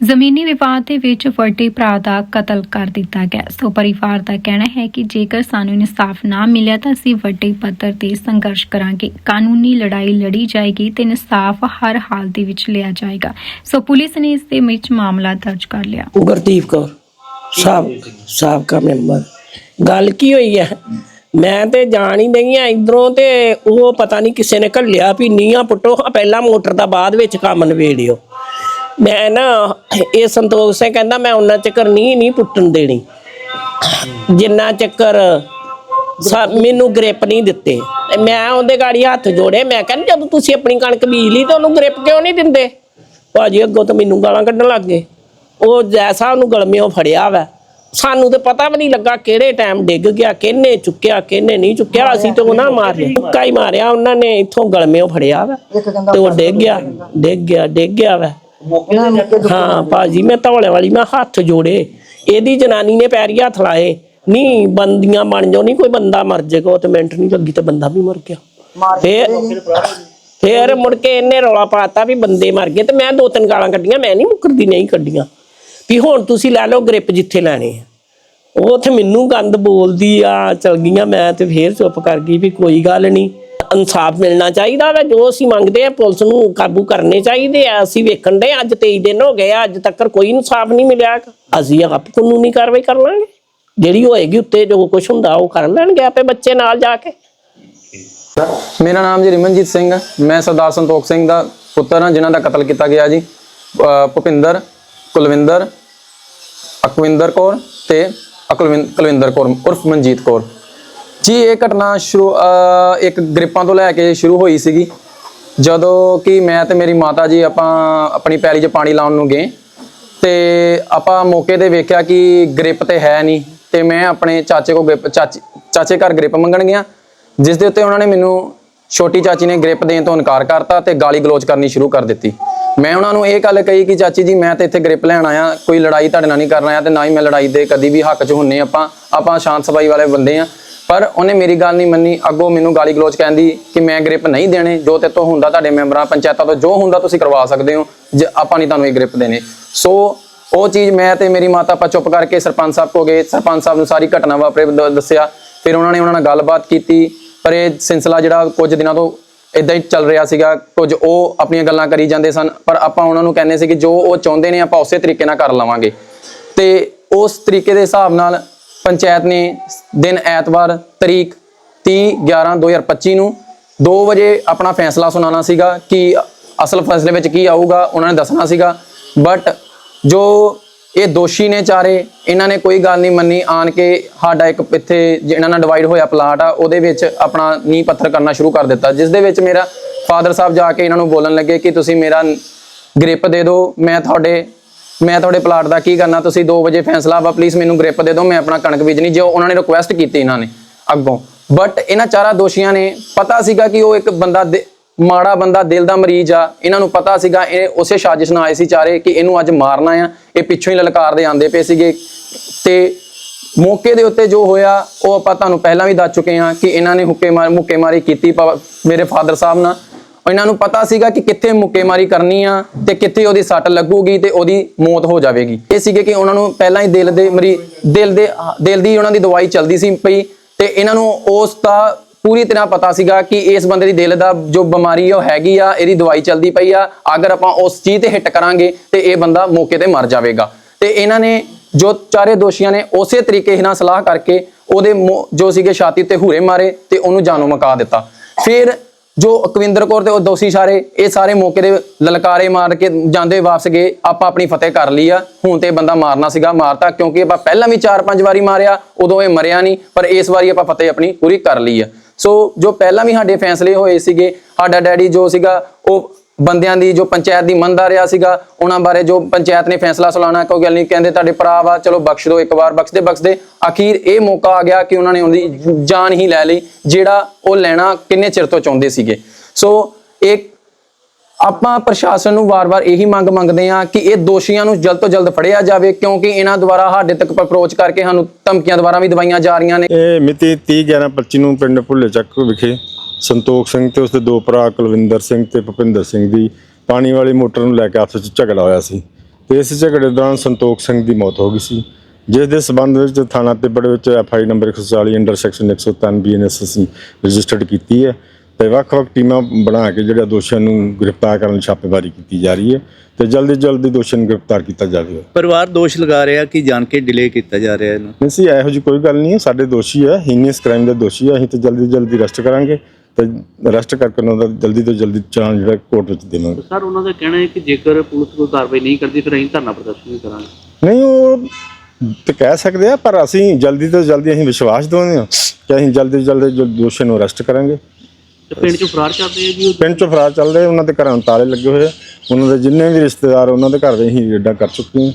ਜ਼ਮੀਨੀ ਵਿਵਾਦ ਦੇ ਵਿੱਚ ਵੱਡੇ ਭਰਾ ਦਾ ਕਤਲ ਕਰ ਦਿੱਤਾ ਗਿਆ। ਸੋ ਪਰਿਵਾਰ ਦਾ ਕਹਿਣਾ ਹੈ ਕਿ ਜੇਕਰ ਸਾਨੂੰ ਇਨਸਾਫ ਨਾ ਮਿਲਿਆ ਤਾਂ ਅਸੀਂ ਵੱਡੇ ਪੱਧਰ ਤੇ ਸੰਘਰਸ਼ ਕਰਾਂਗੇ। ਕਾਨੂੰਨੀ ਲੜਾਈ ਲੜੀ ਜਾਏਗੀ ਤੇ ਇਨਸਾਫ ਹਰ ਹਾਲ ਦੇ ਵਿੱਚ ਲਿਆ ਜਾਏਗਾ। ਸੋ ਪੁਲਿਸ ਨੇ ਇਸ ਦੇ ਵਿੱਚ ਮਾਮਲਾ ਦਰਜ ਕਰ ਲਿਆ। ਗੁਰਦੀਪ ਕੌਰ ਸਾਬ ਸਾਬਕਾ ਮੈਂਬਰ। ਗੱਲ ਕੀ ਹੋਈ ਹੈ? ਮੈਂ ਤੇ ਜਾਣ ਹੀ ਨਹੀਂ ਆ ਇਧਰੋਂ ਤੇ ਉਹ ਪਤਾ ਨਹੀਂ ਕਿਸੇ ਨੇ ਘੱਲਿਆ ਵੀ ਨੀਆਂ ਪੁੱਟੋ, ਪਹਿਲਾਂ ਮੋਟਰ ਦਾ ਬਾਅਦ ਵਿੱਚ ਕੰਮ ਨਵੇੜਿਓ ਮੈਂ ਨਾ ਇਹ ਸੰਤੋਖ ਸਿੰਘ ਕਹਿੰਦਾ, ਮੈਂ ਉਹਨਾਂ ਚੱਕਰ ਨੀ ਨਹੀਂ ਪੁੱਟਣ ਦੇਣੀ। ਜਿੰਨਾ ਚੱਕਰ ਮੈਨੂੰ ਗ੍ਰਿਪ ਨਹੀਂ ਦਿੱਤੇ। ਤੇ ਮੈਂ ਉਹਦੇ ਗਾੜੀ ਹੱਥ ਜੋੜੇ ਮੈਂ ਕਹਿੰਦਾ ਜਦੋਂ ਤੁਸੀਂ ਆਪਣੀ ਕਣਕ ਬੀਜ ਲਈ ਤਾਂ ਉਹਨੂੰ ਗ੍ਰਿਪ ਕਿਉਂ ਨਹੀਂ ਦਿੰਦੇ? ਭਾਜੀ, ਅੱਗੋਂ ਤਾਂ ਮੈਨੂੰ ਗਾਲਾਂ ਕੱਢਣ ਲੱਗ ਗਏ। ਉਹ ਜੈਸਾ ਉਹਨੂੰ ਗਲਮਿਓ ਫੜਿਆ ਵਾ। ਸਾਨੂੰ ਤੇ ਪਤਾ ਵੀ ਨਹੀਂ ਲੱਗਾ ਕਿਹੜੇ ਟਾਈਮ ਡਿੱਗ ਗਿਆ, ਕਿਹਨੇ ਚੁੱਕਿਆ, ਕਿਹਨੇ ਨਹੀਂ ਚੁੱਕਿਆ। ਅਸੀਂ ਤੇ ਉਹਨਾਂ ਮਾਰਿਆ ਤੁੱਕਾ ਹੀ ਮਾਰਿਆ। ਉਹਨਾਂ ਨੇ ਇੱਥੋਂ ਗਲਮਿਓ ਫੜਿਆ ਵਾ। ਤੇ ਉਹ ਡਿੱਗ ਗਿਆ ਡਿੱਗ ਗਿਆ ਡਿੱਗ ਗਿਆ ਵਾ। ਹਾਂ ਭਾਜੀ ਮੈਂ ਧੌਲੇ ਵਾਲੀ ਮੈਂ ਹੱਥ ਜੋੜੇ। ਇਹਦੀ ਜਨਾਨੀ ਨੇ ਪੈਰੀ ਹੱਥ ਲਾਏ। ਨਹੀਂ ਬੰਦੀਆਂ ਬਣ ਜਾਓ ਨਹੀਂ ਕੋਈ ਬੰਦਾ ਮਰ ਜਾਏਗਾ ਉਹ ਤੇ ਮਿੰਟ ਨਹੀਂ ਲੱਗੀ ਤੇ ਬੰਦਾ ਵੀ ਮਰ ਗਿਆ। ਫੇਰ ਫੇਰ ਮੁੜ ਕੇ ਇਹਨੇ ਰੌਲਾ ਪਾਤਾ ਵੀ ਬੰਦੇ ਮਰ ਗਏ ਤੇ ਮੈਂ ਦੋ ਤਿੰਨ ਗਾਲਾਂ ਕੱਢੀਆਂ ਮੈਂ ਨਹੀਂ ਮੁਕਰਦੀ ਨਹੀਂ ਕੱਢੀਆਂ। ਵੀ ਹੁਣ ਤੁਸੀਂ ਲੈ ਲਓ ਗ੍ਰਿਪ ਜਿੱਥੇ ਲੈਣੇ ਆ। ਉਹ ਤੇ ਮੈਨੂੰ ਗੰਦ ਬੋਲਦੀ ਆ ਚਲ ਗਈਆਂ ਮੈਂ ਤੇ ਫੇਰ ਚੁੱਪ ਕਰ ਗਈ ਵੀ ਕੋਈ ਗੱਲ ਨਹੀਂ ਇਨਸਾਫ ਮਿਲਣਾ ਚਾਹੀਦਾ ਵਾ, ਜੋ ਅਸੀਂ ਮੰਗਦੇ ਆ ਪੁਲਿਸ ਨੂੰ ਕਾਬੂ ਕਰਨੇ ਚਾਹੀਦੇ ਆ। ਅਸੀਂ ਵੇਖਣ ਦੇ ਅੱਜ 23 ਦਿਨ ਹੋ ਗਏ ਆ, ਅੱਜ ਤੱਕ ਕੋਈ ਇਨਸਾਫ ਨਹੀਂ ਮਿਲਿਆ ਅਸੀਂ ਆਪ ਕਾਨੂੰਨੀ ਕਾਰਵਾਈ ਕਰ ਲਾਂਗੇ। ਜਿਹੜੀ ਹੋਏਗੀ ਉੱਤੇ ਜੋ ਕੁਝ ਹੁੰਦਾ, ਉਹ ਕਰ ਲੈਣਗੇ ਆਪੇ ਬੱਚੇ ਨਾਲ ਜਾ ਕੇ। ਮੇਰਾ ਨਾਮ ਜੀ ਰਿਮਨਜੀਤ ਸਿੰਘ ਹੈ ਮੈਂ ਸਰਦਾਰ ਸੰਤੋਖ ਸਿੰਘ ਦਾ ਪੁੱਤਰ ਹਾਂ ਜਿਨ੍ਹਾਂ ਦਾ ਕਤਲ ਕੀਤਾ ਗਿਆ ਜੀ। ਭੁਪਿੰਦਰ, ਕੁਲਵਿੰਦਰ, ਅਕਵਿੰਦਰ ਕੌਰ ਤੇ ਅਕਲਵਿੰ- ਕੁਲਵਿੰਦਰ ਕੌਰ, ਉਰਫ ਮਨਜੀਤ ਕੌਰ। ਜੀ, ਇਹ ਘਟਨਾ ਸ਼ੁਰੂ ਇੱਕ ਗ੍ਰਿਪਾਂ ਤੋਂ ਲੈ ਕੇ ਸ਼ੁਰੂ ਹੋਈ ਸੀਗੀ। ਜਦੋਂ ਕਿ ਮੈਂ ਤੇ ਮੇਰੀ ਮਾਤਾ ਜੀ ਆਪਾਂ ਆਪਣੀ ਪੈਲੀ 'ਚ ਪਾਣੀ ਲਾਉਣ ਨੂੰ ਗਏ। ਤੇ ਆਪਾਂ ਮੌਕੇ ਤੇ ਵੇਖਿਆ ਕਿ ਗ੍ਰਿਪ ਤੇ ਹੈ ਨਹੀਂ। ਤੇ ਮੈਂ ਆਪਣੇ ਚਾਚੇ ਕੋ ਗ੍ਰਿਪ, ਚਾਚੇ ਚਾਚੇ ਘਰ ਗ੍ਰਿਪ ਮੰਗਣ ਗਿਆ। ਜਿਸ ਦੇ ਉੱਤੇ ਉਹਨਾਂ ਨੇ ਮੈਨੂੰ ਛੋਟੀ ਚਾਚੀ ਨੇ ਗ੍ਰਿਪ ਦੇਣ ਤੋਂ ਇਨਕਾਰ ਕਰਤਾ ਤੇ ਗਾਲੀ ਗਲੋਚ ਕਰਨੀ ਸ਼ੁਰੂ ਕਰ ਦਿੱਤੀ। ਮੈਂ ਉਹਨਾਂ ਨੂੰ ਇਹ ਗੱਲ ਕਹੀ ਕਿ ਚਾਚੀ ਜੀ, ਮੈਂ ਤੇ ਇੱਥੇ ਗ੍ਰਿਪ ਲੈਣ ਆਇਆ। ਕੋਈ ਲੜਾਈ ਤੁਹਾਡੇ ਨਾਲ ਨਹੀਂ ਕਰਨ ਆਇਆ ਤੇ ਨਾ ਹੀ ਮੈਂ ਲੜਾਈ ਦੇ ਕਦੀ ਵੀ ਹੱਕ 'ਚ ਹੁੰਨੇ ਆਪਾਂ। ਆਪਾਂ ਸ਼ਾਂਤ ਸਬਾਈ ਵਾਲੇ ਬੰਦੇ ਆ। ਪਰ ਉਹਨੇ ਮੇਰੀ ਗੱਲ ਨਹੀਂ ਮੰਨੀ। ਅੱਗੋਂ ਮੈਨੂੰ ਗਾਲੀ ਗਲੋਚ ਕਹਿੰਦੀ ਕਿ ਮੈਂ ਗ੍ਰਿਪ ਨਹੀਂ ਦੇਣੇ। ਜੋ ਤੇ ਤੋਂ ਹੁੰਦਾ ਤੁਹਾਡੇ ਮੈਂਬਰਾਂ, ਪੰਚਾਇਤਾਂ ਤੋਂ ਜੋ ਹੁੰਦਾ ਤੁਸੀਂ ਕਰਵਾ ਸਕਦੇ ਹੋ। ਜੇ ਆਪਾਂ ਨਹੀਂ ਤੁਹਾਨੂੰ ਇਹ ਗ੍ਰਿਪ ਦੇਣੇ। ਸੋ ਉਹ ਚੀਜ਼ ਮੈਂ ਤੇ ਮੇਰੀ ਮਾਤਾ ਆਪਾਂ ਚੁੱਪ ਕਰਕੇ ਸਰਪੰਚ ਸਾਹਿਬ ਕੋ ਗਏ। ਸਰਪੰਚ ਸਾਹਿਬ ਨੂੰ ਸਾਰੀ ਘਟਨਾ ਵਾਪਰੇ ਦ- ਦੱਸਿਆ। ਫਿਰ ਉਹਨਾਂ ਨੇ ਉਹਨਾਂ ਨਾਲ ਗੱਲਬਾਤ ਕੀਤੀ। ਪਰ ਇਹ ਸਿਲਸਿਲਾ ਜਿਹੜਾ ਕੁਝ ਦਿਨਾਂ ਤੋਂ ਇਦਾਂ ਹੀ ਚੱਲ ਰਿਹਾ ਸੀਗਾ। ਕੁਝ ਉਹ ਆਪਣੀਆਂ ਗੱਲਾਂ ਕਰੀ ਜਾਂਦੇ ਸਨ। ਪਰ ਆਪਾਂ ਉਹਨਾਂ ਨੂੰ ਕਹਿੰਦੇ ਸੀ ਕਿ ਜੋ ਉਹ ਚਾਹੁੰਦੇ ਨੇ ਆਪਾਂ ਉਸੇ ਤਰੀਕੇ ਨਾਲ ਕਰ ਲਵਾਂਗੇ। ਤੇ ਉਸ ਤਰੀਕੇ ਦੇ ਹਿਸਾਬ ਨਾਲ ਪੰਚਾਇਤ ਨੇ ਦਿਨ ਐਤਵਾਰ ਤਰੀਕ 30 11 2025 ਨੂੰ 2 ਵਜੇ ਆਪਣਾ ਫੈਸਲਾ ਸੁਣਾਉਣਾ ਸੀਗਾ ਕਿ ਅਸਲ ਫੈਸਲੇ ਵਿੱਚ ਕੀ ਆਊਗਾ, ਉਹਨਾਂ ਨੇ ਦੱਸਣਾ ਸੀਗਾ। ਬਟ ਜੋ ਇਹ ਦੋਸ਼ੀ ਨੇ ਚਾਰੇ, ਇਹਨਾਂ ਨੇ ਕੋਈ ਗੱਲ ਨਹੀਂ ਮੰਨੀ। ਆਣ ਕੇ ਸਾਡਾ ਇੱਕ ਇੱਥੇ ਜਿਹਨਾਂ ਨਾਲ ਡਿਵਾਈਡ ਹੋਇਆ ਪਲਾਟ ਆ, ਉਹਦੇ ਵਿੱਚ ਆਪਣਾ ਨੀਂਹ ਪੱਥਰ ਕਰਨਾ ਸ਼ੁਰੂ ਕਰ ਦਿੱਤਾ। ਜਿਸ ਦੇ ਵਿੱਚ ਮੇਰਾ ਫਾਦਰ ਸਾਹਿਬ ਜਾ ਕੇ ਇਹਨਾਂ ਨੂੰ ਬੋਲਣ ਲੱਗੇ ਕਿ ਤੁਸੀਂ ਮੇਰਾ ਗ੍ਰਿਪ ਦੇ ਦਿਓ, ਮੈਂ ਤੁਹਾਡੇ ਮੈਂ ਤੁਹਾਡੇ ਪਲਾਟ ਦਾ ਕੀ ਕਰਨਾ? ਤੁਸੀਂ 2 ਵਜੇ ਫੈਸਲਾ ਵਾ ਪਲੀਜ਼ ਮੈਨੂੰ ਗ੍ਰਿਪ ਦੇ ਦਿਓ, ਮੈਂ ਆਪਣਾ ਕਣਕ ਬੀਜਣੀ, ਜੋ ਉਹਨਾਂ ਨੇ ਰਿਕੁਐਸਟ ਕੀਤੀ ਇਹਨਾਂ ਨੇ ਅੱਗੋਂ। ਬਟ ਇਹਨਾਂ ਚਾਰਾਂ ਦੋਸ਼ੀਆਂ ਨੇ ਪਤਾ ਸੀਗਾ ਕਿ ਉਹ ਇੱਕ ਬੰਦਾ ਦਿ- ਮਾੜਾ ਬੰਦਾ, ਦਿਲ ਦਾ ਮਰੀਜ਼ ਆ। ਇਹਨਾਂ ਨੂੰ ਪਤਾ ਸੀਗਾ, ਇਹ ਉਸੇ ਸਾਜ਼ਿਸ਼ ਨਾਲ ਆਏ ਸੀ ਚਾਰੇ ਕਿ ਇਹਨੂੰ ਅੱਜ ਮਾਰਨਾ ਆ। ਇਹ ਪਿੱਛੋਂ ਹੀ ਲਲਕਾਰਦੇ ਆਂਦੇ ਪਏ ਸੀਗੇ। ਤੇ ਮੌਕੇ ਦੇ ਉੱਤੇ ਜੋ ਹੋਇਆ, ਉਹ ਆਪਾਂ ਤੁਹਾਨੂੰ ਪਹਿਲਾਂ ਵੀ ਦੱਸ ਚੁੱਕੇ ਹਾਂ ਕਿ ਇਹਨਾਂ ਨੇ ਹੁੱਕੇ ਮਾਰ ਮੁੱਕੇ ਮਾਰੀ ਕੀਤੀ ਪ- ਮੇਰੇ ਫਾਦਰ ਸਾਹਿਬ ਨਾਲ। ਇਹਨਾਂ ਨੂੰ ਪਤਾ ਸੀਗਾ ਕਿ ਕਿੱਥੇ ਮੁੱਕੇਮਾਰੀ ਕਰਨੀ ਆ ਤੇ ਕਿੱਥੇ ਉਹਦੀ ਸੱਟ ਲੱਗੂਗੀ ਤੇ ਉਹਦੀ ਮੌਤ ਹੋ ਜਾਵੇਗੀ। ਇਹ ਸੀਗੇ ਕਿ ਉਹਨਾਂ ਨੂੰ ਪਹਿਲਾਂ ਹੀ ਦਿਲ ਦੇ ਮਰੀ ਦਿਲ ਦੇ ਦਿਲ ਦੀ ਉਹਨਾਂ ਦੀ ਦਵਾਈ ਚੱਲਦੀ ਸੀ ਪਈ ਤੇ ਇਹਨਾਂ ਨੂੰ ਉਸ ਦਾ ਪੂਰੀ ਤਰ੍ਹਾਂ ਪਤਾ ਸੀਗਾ ਕਿ ਇਸ ਬੰਦੇ ਦੀ ਦਿਲ ਦਾ ਜੋ ਬਿਮਾਰੀ ਉਹ ਹੈਗੀ ਆ, ਇਹਦੀ ਦਵਾਈ ਚੱਲਦੀ ਪਈ ਆ, ਅਗਰ ਆਪਾਂ ਉਸ ਚੀਜ਼ ਤੇ ਹਿੱਟ ਕਰਾਂਗੇ ਤੇ ਇਹ ਬੰਦਾ ਮੌਕੇ ਤੇ ਮਰ ਜਾਵੇਗਾ। ਤੇ ਇਹਨਾਂ ਨੇ ਜੋ ਚਾਰੇ ਦੋਸ਼ੀਆਂ ਨੇ ਉਸੇ ਤਰੀਕੇ ਨਾਲ ਸਲਾਹ ਕਰਕੇ ਉਹਦੇ ਮੂੰਹ- ਜੋ ਸੀਗੇ ਛਾਤੀ ਤੇ ਹੂਰੇ ਮਾਰੇ ਤੇ ਉਹਨੂੰ ਜਾਨੋਂ ਮਕਾ ਦਿੱਤਾ। ਫਿਰ ਜੋ ਅਕਵਿੰਦਰ ਕੌਰ ਤੇ ਉਹ ਦੋਸ਼ੀ ਸਾਰੇ ਇਹ ਸਾਰੇ ਮੌਕੇ ਦੇ ਲਲਕਾਰੇ ਮਾਰ ਕੇ ਜਾਂਦੇ ਵਾਪਸ ਗਏ। ਆਪਾਂ ਆਪਣੀ ਫਤਿਹ ਕਰ ਲਈ ਆ। ਹੁਣ ਤੇ ਬੰਦਾ ਮਾਰਨਾ ਸੀਗਾ, ਮਾਰਤਾ ਕਿਉਂਕਿ ਆਪਾਂ ਪਹਿਲਾਂ ਵੀ 4-5 ਵਾਰੀ ਮਾਰਿਆ, ਉਦੋਂ ਇਹ ਮਰਿਆ ਨਹੀਂ, ਪਰ ਇਸ ਵਾਰੀ ਆਪਾਂ ਫਤਿਹ ਆਪਣੀ ਪੂਰੀ ਕਰ ਲਈ ਆ। ਸੋ ਜੋ ਪਹਿਲਾਂ ਵੀ ਸਾਡੇ ਫੈਸਲੇ ਹੋਏ ਸੀਗੇ, ਸਾਡਾ ਡੈਡੀ ਜੋ ਸੀਗਾ, ਉਹ ਬੰਦਿਆਂ ਦੀ ਜੋ ਪੰਚਾਇਤ ਦੀ ਮੰਨਦਾ ਰਿਹਾ ਸੀਗਾ, ਉਹਨਾਂ ਬਾਰੇ ਜੋ ਪੰਚਾਇਤ ਨੇ ਫੈਸਲਾ ਸੁਲਾਣਾ ਕੋਈ ਗੱਲ ਨਹੀਂ ਕਹਿੰਦੇ ਤੁਹਾਡੇ ਭਰਾ ਵਾ, ਚਲੋ ਬਖਸ਼ ਦਿਓ, ਇੱਕ ਵਾਰ ਬਖਸ਼ਦੇ ਬਖਸ਼ਦੇ। ਆਖੀਰ ਇਹ ਮੌਕਾ ਆ ਗਿਆ ਕਿ ਉਹਨਾਂ ਨੇ ਉਹਦੀ ਜਾਨ ਹੀ ਲੈ ਲਈ, ਜਿਹੜਾ ਉਹ ਲੈਣਾ ਕਿੰਨੇ ਚਿਰ ਤੋਂ ਚਾਹੁੰਦੇ ਸੀਗੇ। ਸੋ ਇੱਕ ਆਪਾਂ ਪ੍ਰਸ਼ਾਸਨ ਨੂੰ ਵਾਰ-ਵਾਰ ਇਹੀ ਮੰਗ ਮੰਗਦੇ ਹਾਂ ਕਿ ਇਹ ਦੋਸ਼ੀਆਂ ਨੂੰ ਜਲਦ ਤੋਂ ਜਲਦ ਫੜਿਆ ਜਾਵੇ, ਕਿਉਂਕਿ ਇਹਨਾਂ ਦੁਆਰਾ ਸਾਡੇ ਤੱਕ ਅਪਰੋਚ ਕਰਕੇ ਸਾਨੂੰ ਧਮਕੀਆਂ ਦੁਆਰਾ ਵੀ ਦਵਾਈਆਂ ਜਾ ਰਹੀਆਂ ਨੇ। ਇਹ ਮਿਤੀ 30 11 25 ਨੂੰ ਪਿੰਡ ਭੁੱਲੇ ਚੱਕ ਵਿਖੇ ਸੰਤੋਖ ਸਿੰਘ ਤੇ ਉਸਦੇ ਦੋ ਭਰਾ ਕੁਲਵਿੰਦਰ ਸਿੰਘ ਤੇ ਭੁਪਿੰਦਰ ਸਿੰਘ ਦੀ ਪਾਣੀ ਵਾਲੀ ਮੋਟਰ ਨੂੰ ਲੈ ਕੇ ਆਪਸ ਵਿੱਚ ਝਗੜਾ ਹੋਇਆ ਸੀ ਤੇ ਇਸ ਝਗੜੇ ਦੌਰਾਨ ਸੰਤੋਖ ਸਿੰਘ ਦੀ ਮੌਤ ਹੋ ਗਈ ਸੀ ਜਿਸ ਦੇ ਸਬੰਧ ਵਿੱਚ ਥਾਣਾ ਤਿੱਬੜ ਵਿੱਚ F I number 140 under section 103 BNS ਅਸੀਂ ਰਜਿਸਟਰਡ ਕੀਤੀ ਹੈ ਤੇ ਵੱਖ-ਵੱਖ ਟੀਮਾਂ ਬਣਾ ਕੇ ਜਿਹੜਾ ਦੋਸ਼ੀਆਂ ਨੂੰ ਗ੍ਰਿਫਤਾਰ ਕਰਨ ਲਈ ਛਾਪੇਮਾਰੀ ਕੀਤੀ ਜਾ ਰਹੀ ਹੈ ਤੇ ਜਲਦੀ ਜਲਦੀ ਦੋਸ਼ੀਆਂ ਨੂੰ ਗ੍ਰਿਫਤਾਰ ਕੀਤਾ ਜਾਵੇਗਾ ਪਰਿਵਾਰ ਦੋਸ਼ ਲਗਾ ਰਿਹਾ ਕਿ ਜਾਣ ਕੇ ਡਿਲੇ ਕੀਤਾ ਜਾ ਰਿਹਾ ਇਹਨੂੰ? ਨਹੀਂ ਸੀ ਇਹੋ ਜਿਹੀ ਕੋਈ ਗੱਲ ਨਹੀਂ ਹੈ ਸਾਡੇ ਦੋਸ਼ੀ ਹੈ ਹੀਨੀਅਸ ਕ੍ਰਾਈਮ ਦੇ ਦੋਸ਼ੀ ਹੈ ਅਸੀਂ ਤੇ ਜਲਦੀ ਜਲਦੀ ਅਰੈਸਟ ਕਰਾਂਗੇ। ਤੇ ਅਰੈਸਟ ਕਰਕੇ ਉਹਨਾਂ ਦਾ ਜਲਦੀ ਤੋਂ ਜਲਦੀ ਚਾਲਾਨ ਜਿਹੜਾ ਕੋਰਟ ਵਿੱਚ ਦੇਵਾਂਗੇ। ਸਰ ਉਹਨਾਂ ਦਾ ਕਹਿਣਾ ਹੈ ਕਿ ਜੇਕਰ ਪੁਲਿਸ ਕੋਈ ਕਾਰਵਾਈ ਨਹੀਂ ਕਰਦੀ ਫਿਰ ਅਸੀਂ ਧਰਨਾ ਪ੍ਰਦਰਸ਼ਨ ਵੀ ਕਰਾਂਗੇ। ਨਹੀਂ ਉਹ ਤੇ ਕਹਿ ਸਕਦੇ ਆ ਪਰ ਅਸੀਂ ਜਲਦੀ ਤੋਂ ਜਲਦੀ ਅਸੀਂ ਵਿਸ਼ਵਾਸ ਦਵਾਉਂਦੇ ਹਾਂ ਕਿ ਅਸੀਂ ਜਲਦੀ ਤੋਂ ਜਲਦੀ ਜੋ ਦੋਸ਼ੀ ਨੂੰ ਅਰੈਸਟ ਕਰਾਂਗੇ। ਪਿੰਡ ਚੋਂ ਫਰਾਰ ਚੱਲਦੇ ਜੀ ਪਿੰਡ ਚੋਂ ਫਰਾਰ ਚੱਲ ਰਹੇ ਉਹਨਾਂ ਦੇ ਘਰਾਂ ਤਾਲੇ ਲੱਗੇ ਹੋਏ ਆ। ਉਹਨਾਂ ਦੇ ਜਿੰਨੇ ਵੀ ਰਿਸ਼ਤੇਦਾਰ ਉਹਨਾਂ ਦੇ ਘਰ ਦੇ ਅਸੀਂ ਰੇਡਾਂ ਕਰ ਚੁੱਕੇ ਹਾਂ।